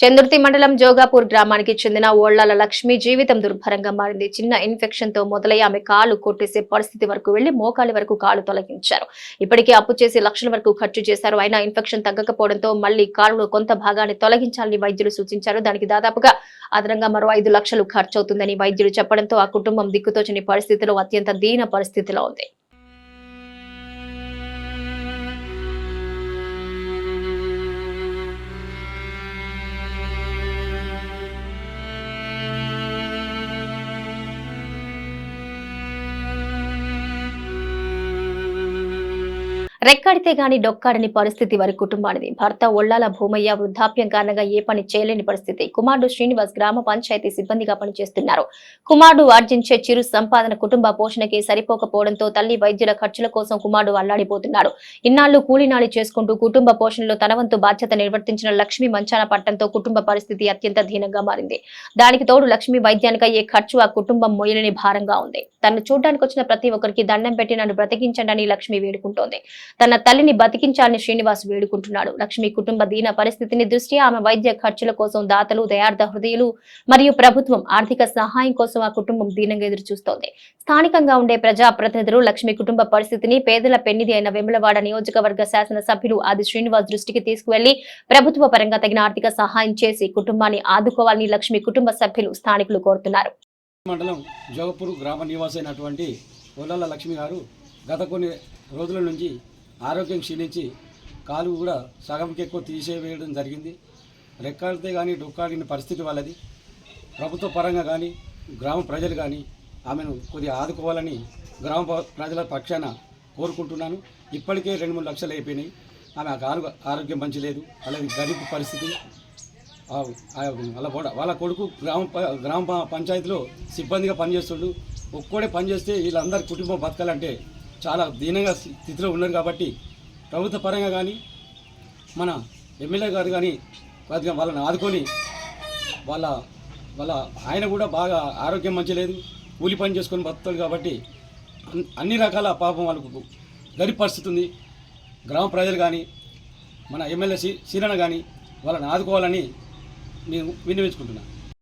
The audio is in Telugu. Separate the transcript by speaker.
Speaker 1: చందుర్తి మండలం జోగాపూర్ గ్రామానికి చెందిన ఓళ్ళాల లక్ష్మి జీవితం దుర్భరంగా మారింది. చిన్న ఇన్ఫెక్షన్తో మొదలై ఆమె కాలు కొట్టేసే పరిస్థితి వరకు వెళ్ళి మోకాలి వరకు కాలు తొలగించారు. ఇప్పటికే అప్పు చేసి లక్షల వరకు ఖర్చు చేశారు. అయినా ఇన్ఫెక్షన్ తగ్గకపోవడంతో మళ్ళీ కాలులో కొంత భాగాన్ని తొలగించాలని వైద్యులు సూచించారు. దానికి దాదాపుగా అదనంగా మరో ఐదు లక్షలు ఖర్చు అవుతుందని వైద్యులు చెప్పడంతో ఆ కుటుంబం దిక్కుతోచని పరిస్థితిలో అత్యంత దీన పరిస్థితిలో ఉంది. రెక్కాడితే గాని డొక్కాడని పరిస్థితి వారి కుటుంబానిది. భర్త ఒళ్ళాల భూమయ్య వృద్ధాప్యం కారణంగా ఏ పని చేయలేని పరిస్థితి. కుమారుడు శ్రీనివాస్ గ్రామ పంచాయతీ సిబ్బందిగా పనిచేస్తున్నారు. కుమారుడు ఆర్జించే చిరు సంపాదన కుటుంబ పోషణకి సరిపోకపోవడంతో తల్లి వైద్యుల ఖర్చుల కోసం కుమారుడు అల్లాడిపోతున్నాడు. ఇన్నాళ్ళు కూలీనాళి చేసుకుంటూ కుటుంబ పోషణలో తనవంతు బాధ్యత నిర్వర్తించిన లక్ష్మి మంచాన పట్టంతో కుటుంబ పరిస్థితి అత్యంత దీనంగా మారింది. దానికి తోడు లక్ష్మి వైద్యానికి అయ్యే ఖర్చు ఆ కుటుంబం మొయ్యలేని భారంగా ఉంది. తను చూడడానికి వచ్చిన ప్రతి ఒక్కరికి దండం పెట్టి నన్ను బ్రతికించండి అని లక్ష్మి వేడుకుంటోంది. తన తల్లిని బతికించాలని శ్రీనివాస్ వేడుకుంటున్నాడు. లక్ష్మి కుటుంబ దీన పరిస్థితిని దృష్ట్యా ఆమె వైద్య ఖర్చుల కోసం దాతలు దయార్థ హృదయులు మరియు ప్రభుత్వం ఆర్థిక సహాయం కోసం ఆ కుటుంబం దీనంగా ఎదురు చూస్తోంది స్థానికంగా ఉండే ప్రజాప్రతినిధులు లక్ష్మి కుటుంబ పరిస్థితిని పేదల పెన్నిది అయిన వెములవాడ నియోజకవర్గ శాసనసభ్యులు ఆది శ్రీనివాస్ దృష్టికి తీసుకువెళ్ళి ప్రభుత్వ పరంగా తగిన ఆర్థిక సహాయం చేసి కుటుంబాన్ని ఆదుకోవాలని లక్ష్మి కుటుంబ సభ్యులు స్థానికులు కోరుతున్నారు.
Speaker 2: మండలం జోగపూర్ గ్రామ నివాసైనటువంటి ఒల్లల లక్ష్మి గారు గత కొన్ని రోజుల నుంచి ఆరోగ్యం క్షీణించి కాలు కూడా సగంకి ఎక్కువ తీసేవేయడం జరిగింది. రెక్కాడితే కానీ డొక్కాడిన పరిస్థితి వాళ్ళది. ప్రభుత్వ పరంగా కానీ గ్రామ ప్రజలు కానీ ఆమెను కొద్దిగా ఆదుకోవాలని గ్రామ ప్రజల పక్షాన కోరుకుంటున్నాను. ఇప్పటికే రెండు మూడు లక్షలు అయిపోయినాయి. ఆమె ఆ ఆరోగ్యం ఆరోగ్యం మంచిలేదు. అలాగే గరీబ్ పరిస్థితి. వాళ్ళ కొడ- వాళ్ళ కొడుకు గ్రామ ప- గ్రామ పంచాయతీలో సిబ్బందిగా పనిచేస్తుండు. ఒక్కడే పనిచేస్తే వీళ్ళందరి కుటుంబం బతకాలంటే చాలా దీనంగా స్థితిలో ఉన్నారు కాబట్టి ప్రభుత్వ పరంగా కానీ మన ఎమ్మెల్యే గారు కానీ కొద్దిగా వాళ్ళని ఆదుకొని వాళ్ళ వాళ్ళ ఆయన కూడా బాగా ఆరోగ్యం మంచి లేదు కూలి పని చేసుకొని బతుకుతాడు కాబట్టి అన్- అన్ని రకాల పాపం వాళ్ళకు గరీబ్ పరిస్థితి ఉంది. గ్రామ ప్రజలు కానీ మన ఎమ్మెల్యే శ్రీరణ కానీ వాళ్ళని ఆదుకోవాలని నేను విన్నవించుకుంటున్నాను